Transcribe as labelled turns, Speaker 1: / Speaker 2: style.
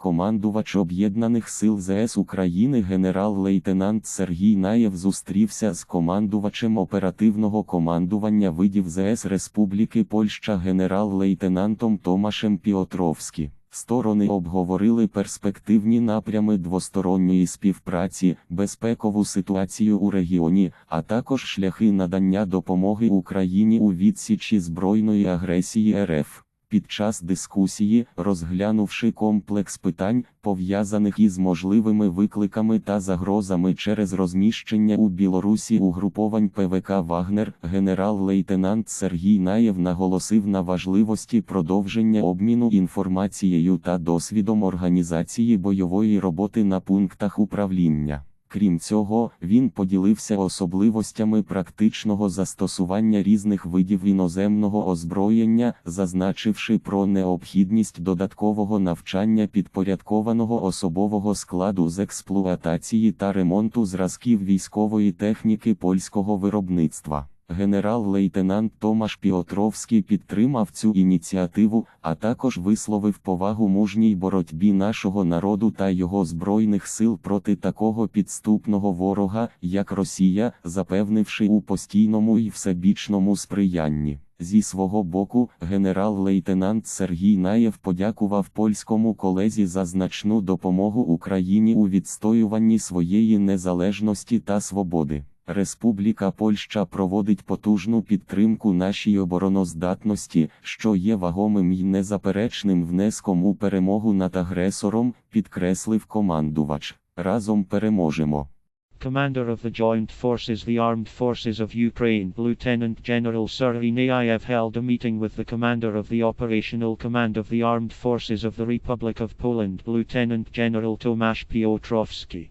Speaker 1: Командувач Об'єднаних сил ЗС України генерал-лейтенант Сергій Наєв зустрівся з командувачем оперативного командування видів ЗС Республіки Польща генерал-лейтенантом Томашем Піотровські. Сторони обговорили перспективні напрями двосторонньої співпраці, безпекову ситуацію у регіоні, а також шляхи надання допомоги Україні у відсічі збройної агресії РФ. Під час дискусії, розглянувши комплекс питань, пов'язаних із можливими викликами та загрозами через розміщення у Білорусі угруповань ПВК Вагнер, генерал-лейтенант Сергій Наєв наголосив на важливості продовження обміну інформацією та досвідом організації бойової роботи на пунктах управління. Крім цього, він поділився особливостями практичного застосування різних видів іноземного озброєння, зазначивши про необхідність додаткового навчання підпорядкованого особового складу з експлуатації та ремонту зразків військової техніки польського виробництва. Генерал-лейтенант Томаш Піотровський підтримав цю ініціативу, а також висловив повагу мужній боротьбі нашого народу та його збройних сил проти такого підступного ворога, як Росія, запевнивши у постійному і всебічному сприянні. Зі свого боку, генерал-лейтенант Сергій Наєв подякував польському колезі за значну допомогу Україні у відстоюванні своєї незалежності та свободи. Республіка Польща проводить потужну підтримку нашій обороноздатності, що є вагомим і незаперечним внеском у перемогу над агресором, підкреслив командувач. Разом переможемо.
Speaker 2: Commander of the Joint Forces The Armed Forces of Ukraine Lieutenant General Serhiy Nyayev held a meeting with the Commander of the Operational Command of the Armed Forces of the Republic of Poland Lieutenant General Tomasz Piotrowski.